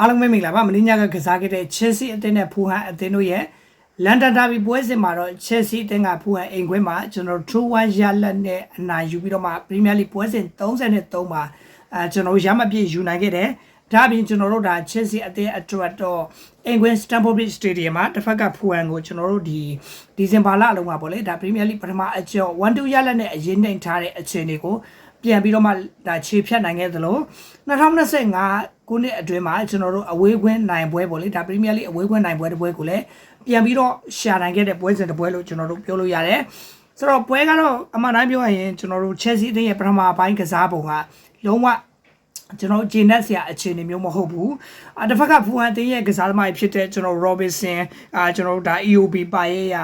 အားလုံးပဲမင်္ဂလာပါမင်းညကကစားခဲ့တဲ့ Chelsea အသင်းနဲ့ဖူဟန်အသင်းတို့ရဲ့လန်ဒန်ဒါဘီပွဲစဉ်မှာတော့ Chelsea အသင်းကဖူဟန်အိမ်ခွင်းမှာကျွန်တော်တို့2-1ရလက်နဲ့အနိုင်ယူပြီးတော့မှ Premier League ပွဲစဉ်33မှာအဲကျွန်တော်တို့ရမပြည့်ယူနိုင်ခဲ့တယ်ဒါအပြင်ကျွန်တော်တို့ဒါ Chelsea အသင်းအတွက်တော့အင်ကွင်း Stamford Bridge Stadium မှာတစ်ဖက်ကဖူဟန်ကိုကျွန်တော်တို့ဒီဒီဇင်ဘာလအလုံးမှာပေါ့လေဒါ Premier League ပထမအကျော်1-2ရလက်နဲ့အရင်နှိမ်ထားတဲ့အခြေအနေကိုပြန်ပြီးတော့မှဒါခြေဖြတ်နိုင်ခဲ့သလို2025 ခုနှစ်အတွင်းမှာကျွန်တော်တို့အဝေးကွင်းနိုင်ပွဲပေါ့လေဒါပရီးမီးယားလိအဝေးကွင်းနိုင်ပွဲတစ်ပွဲကိုလည်းပြန်ပြီးတော့ရှာနိုင်ခဲ့တဲ့ပွဲစဉ်တစ်ပွဲလို့ကျွန်တော်တို့ပြောလို့ရတယ်ဆိုတော့ပွဲကတော့အမှန်တိုင်းပြောရရင်ကျွန်တော်တို့ Chelsea အသင်းရဲ့ပထမပိုင်းကစားပုံကလုံးဝကျွန်တော်ဂျင်းနက်ဆရာအခြေအနေမျိုးမဟုတ်ဘူးအတစ်ဖက်ကဖူဟန်တင်းရဲ့ကစားသမားတွေဖြစ်တဲ့ကျွန်တော် Robinson အာကျွန်တော်တို့ဒါ EOB ပါရဲ့ရာ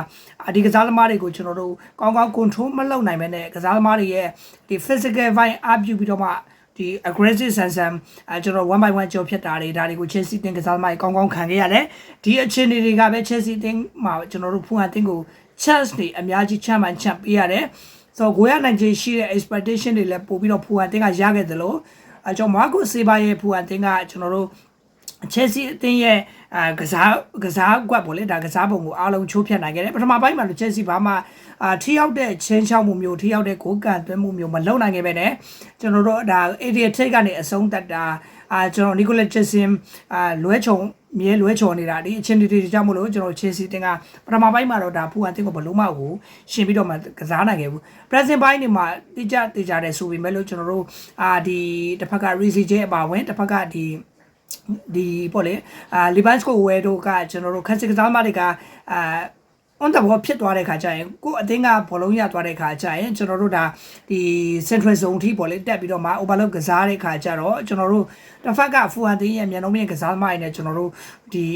ဒီကစားသမားတွေကိုကျွန်တော်တို့ကောင်းကောင်း control မလုပ်နိုင်မဲနဲ့ကစားသမားတွေရဲ့ဒီ physical vibe အပြုပြီးတော့မှ ဒီ aggressive ဆန်ဆန်အဲကျွန်တော်1 by 1ကြော်ဖြတ်တာတွေဒါတွေကို Chelsea တင်ကစားသမားတွေကောင်းကောင်းခံခဲ့ရတယ်ဒီအခြေအနေတွေကပဲ Chelsea တင်မှာကျွန်တော်တို့ဖူဟန်တင်ကို chance တွေအများကြီးချမှန်ချက်ပေးရတယ်ဆိုတော့ကိုရနိုင်ချေရှိတဲ့ expectation တွေလည်းပို့ပြီးတော့ဖူဟန်တင်ကရခဲ့သလိုအဲကျွန်တော်မာကိုစေဘာရဲ့ဖူဟန်တင်ကကျွန်တော်တို့ Chelsea အသင်းရဲ့ အာကစားကစားကွက်ပေါ့လေဒါကစားပုံကိုအားလုံးချိုးဖျက်နိုင်ခဲ့တယ်ပထမပိုင်းမှာတော့ Chelsea ဘာမှအာထိရောက်တဲ့ချင်းချောက်မှုမျိုးထိရောက်တဲ့ကိုကန်သွင်းမှုမျိုးမလုပ်နိုင်ခဲ့ပဲねကျွန်တော်တို့ဒါ area take ကနေအဆုံးသက်တာအာကျွန်တော် Nicolas Jackson အာလွဲချုံမြဲလွဲချော်နေတာဒီအချင်းတွေကြောင့်မလို့ကျွန်တော် Chelsea တင်ကပထမပိုင်းမှာတော့ဒါဖူဟန်တင်ကိုဘလုံးမကိုရှင်ပြီးတော့မှကစားနိုင်ခဲ့ဘူး present ပိုင်းနေမှာတိကျတိကျတဲ့ဆိုပေမဲ့လို့ကျွန်တော်တို့အာဒီတစ်ဖက်က Reece J အပါဝင်တစ်ဖက်ကဒီ ဒီပေါ့လေအာလီဘန်စကိုဝဲတို့ကကျွန်တော်တို့ခက်စစ်ကစားမတွေကအာ on the ball ဖြစ်သွားတဲ့ခါကျရင်ကိုအသင်းကဘောလုံးရသွားတဲ့ခါကျရင်ကျွန်တော်တို့ဒါဒီ central zone ထိပေါ့လေတက်ပြီးတော့မှ overload ကစားတဲ့ခါကျတော့ကျွန်တော်တို့တစ်ဖက်ကဖူဟန်တင်းရဲ့မြန်လုံးမြင့်ကစားသမားတွေနဲ့ကျွန်တော်တို့ဒီ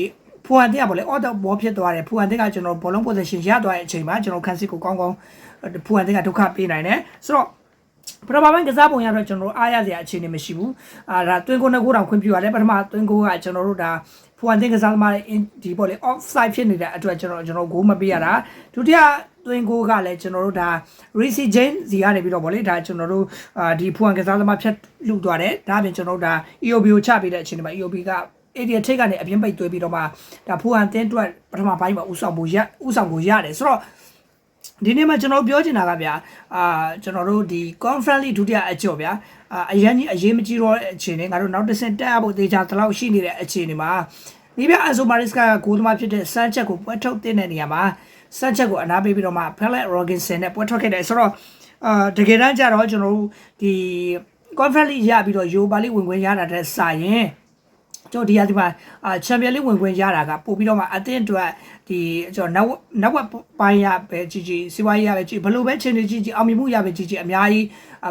ဖူဟန်တင်းကပေါ့လေ on the ball ဖြစ်သွားတယ်ဖူဟန်တင်းကကျွန်တော်ဘောလုံး position ရသွားတဲ့အချိန်မှာကျွန်တော်ခန်းစစ်ကိုကောင်းကောင်းဖူဟန်တင်းကဒုက္ခပေးနိုင်တယ်ဆိုတော့ ပထမပိုင်းကစားပုံရတော့ကျွန်တော်တို့အားရစရာအခြေအနေမရှိဘူးအာဒါတွင်းကိုနှစ်ကိုတောင်ခွင့်ပြုရတယ်ပထမတွင်းကိုကကျွန်တော်တို့ဒါဖူအန်တင်ကစားသမားဒီပေါ့လေ offside ဖြစ်နေတဲ့အတွက်ကျွန်တော်ကျွန်တော်ဂိုးမပေးရတာဒုတိယတွင်းကိုကလည်းကျွန်တော်တို့ဒါ Rishi James စီကနေပြီးတော့ဗောလေဒါကျွန်တော်တို့အာဒီဖူအန်ကစားသမားဖြတ်လူသွားတယ်ဒါအပြင်ကျွန်တော်တို့ဒါ EOB ကိုချပေးတဲ့အချိန်မှာ EOB က area ထိတ်ကနေအပြင်းပိတ်သွေးပြီးတော့မှဒါဖူအန်တင်အတွက်ပထမပိုင်းမှာဥဆောင်ဖို့ရဥဆောင်ကိုရတယ်ဆိုတော့ ဒီနေ့မှာကျွန်တော်ပြောချင်တာကဗျာအာကျွန်တော်တို့ဒီ conference ဒုတိယအကြော်ဗျာအာအရင်ကြီးအရေးမကြီးတော့တဲ့အခြေအနေငါတို့နောက်တစ်ဆင့်တက်ရဖို့တေချာတလောက်ရှိနေတဲ့အခြေအနေမှာဒီဗျာအဆိုမာရစ်ကဂိုးသမားဖြစ်တဲ့ဆန်ချက်ကိုပွဲထုတ်တဲ့နေရာမှာဆန်ချက်ကိုအနာပေးပြီးတော့မှ Pellet Robinson နဲ့ပွဲထုတ်ခဲ့တယ်ဆိုတော့အာတကယ်တမ်းကျတော့ကျွန်တော်တို့ဒီ conference ရပြီးတော့ Europa League ဝင်ခွင့်ရတာတဲ့စာရင် ကျွန်တော်ဒီအဒီမှာအာချန်ပီယံလိဝင်ခွင့်ရတာကပို့ပြီးတော့မှအသင်းအတွက်ဒီကျွန်တော်နောက်နောက်ဝက်ပိုင်းရပဲကြီးကြီးစီးပွားရေးရပဲကြီးဘလို့ပဲချင်းကြီးကြီးအောင်မြင်မှုရပဲကြီးကြီးအများကြီး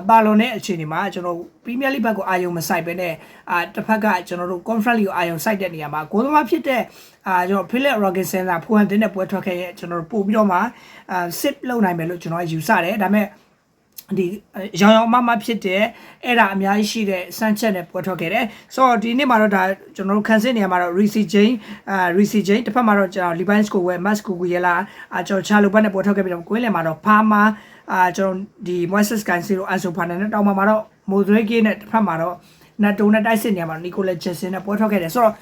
ပါလွန်တဲ့အခြေအနေမှာကျွန်တော်ပရီးမီးယားလိဘက်ကိုအာယုံမဆိုင်ပဲနဲ့အာတစ်ဖက်ကကျွန်တော်တို့ conference ကိုအာယုံစိုက်တဲ့နေရာမှာဂိုးသမားဖြစ်တဲ့အာကျွန်တော် Philip Robinson ကဖူဟန်တင်တဲ့ပွဲထွက်ခဲ့ရဲ့ကျွန်တော်ပို့ပြီးတော့မှအာ sit လုပ်နိုင်မယ်လို့ကျွန်တော်ယူဆတယ်ဒါပေမဲ့ ဒီရောင်ရောင်မမဖြစ်တဲ့အဲ့ဒါအများကြီးရှိတဲ့စမ်းချက်နဲ့ပွဲထွက်ခဲ့တယ်ဆိုတော့ဒီနေ့မှာတော့ဒါကျွန်တော်တို့ခံစစ်နေရာမှာတော့ Reece Jane အာ Reece Jane တစ်ဖက်မှာတော့ကျွန်တော် Levi's ကိုဝယ် Mask ကိုကိုရလာအာကျွန်တော် Charlo ဘတ်နဲ့ပွဲထွက်ခဲ့ပြီးတော့ကိုင်းလယ်မှာတော့ Parma အာကျွန်တော်ဒီ Moises Caicedo Ansu Fati နဲ့တောင်းမှာမှာတော့ Modric နဲ့တစ်ဖက်မှာတော့ Nato နဲ့တိုက်စစ်နေရာမှာ Nicolas Jackson နဲ့ပွဲထွက်ခဲ့တယ်ဆိုတော့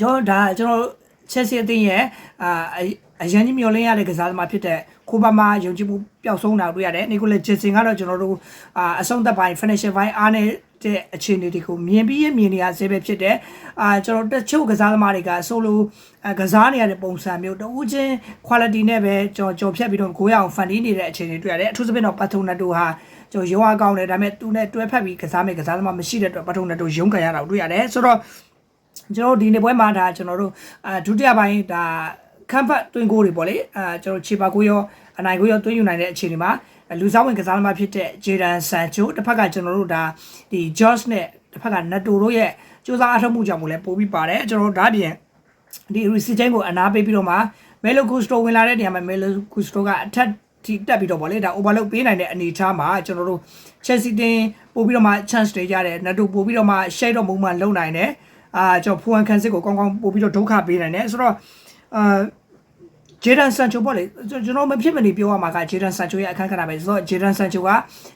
ကျွန်တော်ဒါကျွန်တော် Chelsea အသင်းရဲ့အာအရန်ကြီးမျောလင်းရတဲ့ကစားသမားဖြစ်တဲ့ခိုဘာမာယုံကြည်မှုပျောက်ဆုံးတာတွေ့ရတယ်နီကိုလက်ဂျက်စင်ကတော့ကျွန်တော်တို့အာအဆုံးသက်ပိုင်း finishing ပိုင်းအားနေတဲ့အခြေအနေတွေကိုမြင်ပြီးရမြင်နေရစေပဲဖြစ်တယ်အာကျွန်တော်တချို့ကစားသမားတွေကဆိုလိုကစားနေရတဲ့ပုံစံမျိုးတဦးချင်း quality နဲ့ပဲကျွန်တော်ကြော်ဖြတ်ပြီးတော့ကိုရအောင်ဖန်တီးနေတဲ့အခြေအနေတွေ့ရတယ်အထူးသဖြင့်တော့ပတ်ထုံနတ်တို့ဟာကျွန်တော်ရုံးအားကောင်းတယ်ဒါပေမဲ့သူနဲ့တွဲဖက်ပြီးကစားမယ်ကစားသမားမရှိတဲ့အတွက်ပတ်ထုံနတ်တို့ရုံးကန်ရတာတွေ့ရတယ်ဆိုတော့ ကျွန်တော်ဒီနေ့ပွဲမှာဒါကျွန်တော်တို့အာဒုတိယပိုင်းဒါခန့်ဖတ်တွင်းကိုတွေပေါ့လေအာကျွန်တော်ခြေပါကိုရောအနိုင်ကိုရောတွင်းယူနိုင်တဲ့အခြေအနေမှာလူစားဝင်ကစားသမားဖြစ်တဲ့ဂျေဒန်ဆန်ချိုတစ်ဖက်ကကျွန်တော်တို့ဒါဒီဂျော့စ်နဲ့တစ်ဖက်ကနတ်တိုတို့ရဲ့စူးစမ်းအထောက်မှုကြောင့်မို့လဲပို့ပြီးပါတယ်ကျွန်တော်တို့ဒါပြင်ဒီရီစီချင်းကိုအနာပေးပြီးတော့မှမဲလိုဂူစတိုဝင်လာတဲ့နေရာမှာမဲလိုဂူစတိုကအထက်ထိတက်ပြီးတော့ဗောလေဒါ overload ပေးနိုင်တဲ့အနေအထားမှာကျွန်တော်တို့ Chelsea တင်ပို့ပြီးတော့မှ chance တွေရတယ်နတ်တိုပို့ပြီးတော့မှ shade တော့ movement လုပ်နိုင်တယ် အာကျွန်တော်ဖူဟန်ခန်စစ်ကိုကောင်းကောင်းပို့ပြီးတော့ဒုက္ခပေးနိုင်တယ်ဆိုတော့အာဂျေဒန်ဆန်ချိုပေါ့လေကျွန်တော်မဖြစ်မနေပြောရမှာကဂျေဒန်ဆန်ချိုရဲ့အခန်းကဏ္ဍပဲဆိုတော့ဂျေဒန်ဆန်ချိုက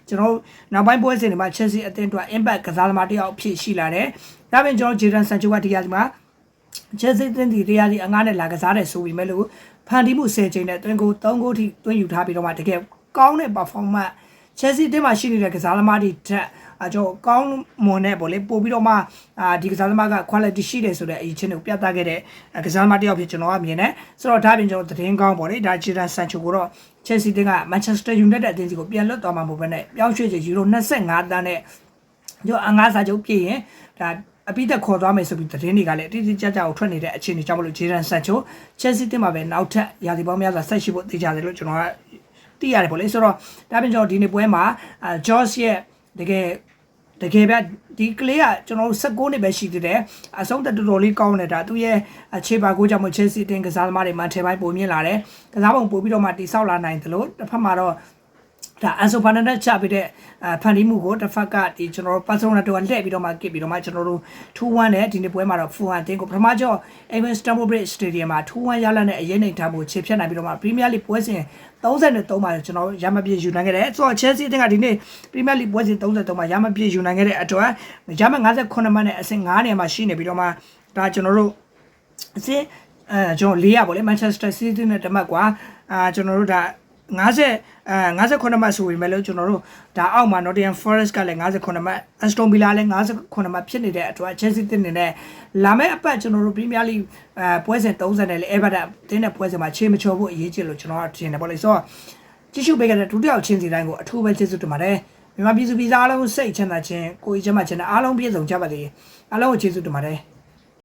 ကျွန်တော်နောက်ပိုင်းပွဲစဉ်တွေမှာ Chelsea အသင်းအတွက် impact ကစားသမားတစ်ယောက်အဖြစ်ရှိလာတယ်ဒါပြင်ကျွန်တော်ဂျေဒန်ဆန်ချိုကဒီကဒီမှာ Chelsea အသင်းဒီတရားဒီအငားနဲ့လာကစားတယ်ဆိုပေမဲ့လို့ဖန်တီးမှု10ချိန်နဲ့တွင်ကို3ဂိုးထိတွင်းယူထားပြီးတော့မှတကယ်ကောင်းတဲ့ performance Chelsea အသင်းမှာရှိနေတဲ့ကစားသမားတွေထက်အကျော်ကောင်းမွန်တဲ့ပေါ့လေပို့ပြီးတော့မှအာဒီကစားသမားက quality ရှိတယ်ဆိုတဲ့အရေးချင်းကိုပြသခဲ့တဲ့ကစားသမားတစ်ယောက်ဖြစ်ကျွန်တော်ကမြင်တယ်ဆိုတော့ဒါပြင်ကျွန်တော်သတင်းကောင်းပေါ့လေဒါဂျီဒန်ဆန်ချိုကိုတော့ Chelsea တင်းက Manchester United အသင်းစီကိုပြန်လွတ်သွားမှာမဟုတ်ဘဲနဲ့ပြောင်းရွှေ့ချေယူရို25တန်းနဲ့ကျွန်တော်အငားစာချုပ်ပြည့်ရင်ဒါအပိသက်ခေါ်သွားမယ်ဆိုပြီးသတင်းတွေကလည်းတိတိကျကျကိုထွက်နေတဲ့အခြေအနေကြောင့်မလို့ဂျေဒန်ဆန်ချို Chelsea တင်းမှာပဲနောက်ထပ်ရာသီပေါင်းများစွာဆက်ရှိဖို့သိကြတယ်လို့ကျွန်တော်က သိရတယ်ပေါ့လေဆိုတော့ဒါပြင်ကျွန်တော်ဒီနေ့ပွဲမှာအာ George ရဲ့တကယ်တကယ်ဗျဒီကလေးကကျွန်တော်တို့16နှစ်ပဲရှိသေးတယ်အဆုံးသက်တော်တော်လေးကောင်းတယ်ဒါသူ့ရဲ့အခြေပါကိုကြောင့်မ Chelsea တင်းကစားသမားတွေမှထဲပိုင်းပုံမြင်လာတယ်ကစားပုံပို့ပြီးတော့မှတိဆောက်လာနိုင်တယ်လို့တစ်ဖက်မှာတော့ ဒါအန်ဆိုဖာနန်ဒက်ချပေးတဲ့အဖန်တီးမှုကိုတစ်ဖက်ကဒီကျွန်တော်တို့ပါဆောနာတော့လှည့်ပြီးတော့မှကစ်ပြီးတော့မှကျွန်တော်တို့2-1နဲ့ဒီနေ့ပွဲမှာတော့ဖူဟန်တင်းကိုပထမကျော် Evans Stamford Bridge Stadium မှာ2-1ရလာတဲ့အရေးနိုင်ထားမှုခြေဖြတ်နိုင်ပြီးတော့မှ Premier League ပွဲစဉ်33မှာကျွန်တော်ရမပြည့်ယူနိုင်ခဲ့တယ်ဆိုတော့ Chelsea အသင်းကဒီနေ့ Premier League ပွဲစဉ်33မှာရမပြည့်ယူနိုင်ခဲ့တဲ့အတွက်ရမ58မှတ်နဲ့အဆင့်9နေရာမှာရှိနေပြီးတော့မှဒါကျွန်တော်တို့အဆင့်အဲကျွန်တော်၄ရပါလေ Manchester City နဲ့တမတ်ကွာအာကျွန်တော်တို့ဒါ 50အဲ58မှတ်ဆိုပေမဲ့လို့ကျွန်တော်တို့ဒါအောက်မှာ Nottingham Forest ကလည်း58မှတ် Aston Villa လည်း58မှတ်ဖြစ်နေတဲ့အတွက် Chelsea တင်နေတဲ့လာမယ့်အပတ်ကျွန်တော်တို့ Premier League အဲပွဲစဉ်30နဲ့လည်း Everton တင်းတဲ့ပွဲစဉ်မှာခြေမချော်ဖို့အရေးကြီးလို့ကျွန်တော်ကထင်တယ်ပေါ့လေဆိုတော့ကြည့်ရှုပေးခဲ့တဲ့ဒုတိယချင်းစီတိုင်းကိုအထူးပဲကျေးဇူးတင်ပါတယ်မြန်မာပြည်သူပြည်သားအားလုံးစိတ်ချမ်းသာခြင်းကိုယ်ချမ်းသာခြင်းနဲ့အားလုံးပြည့်စုံကြပါစေအားလုံးကိုကျေးဇူးတင်ပါတယ်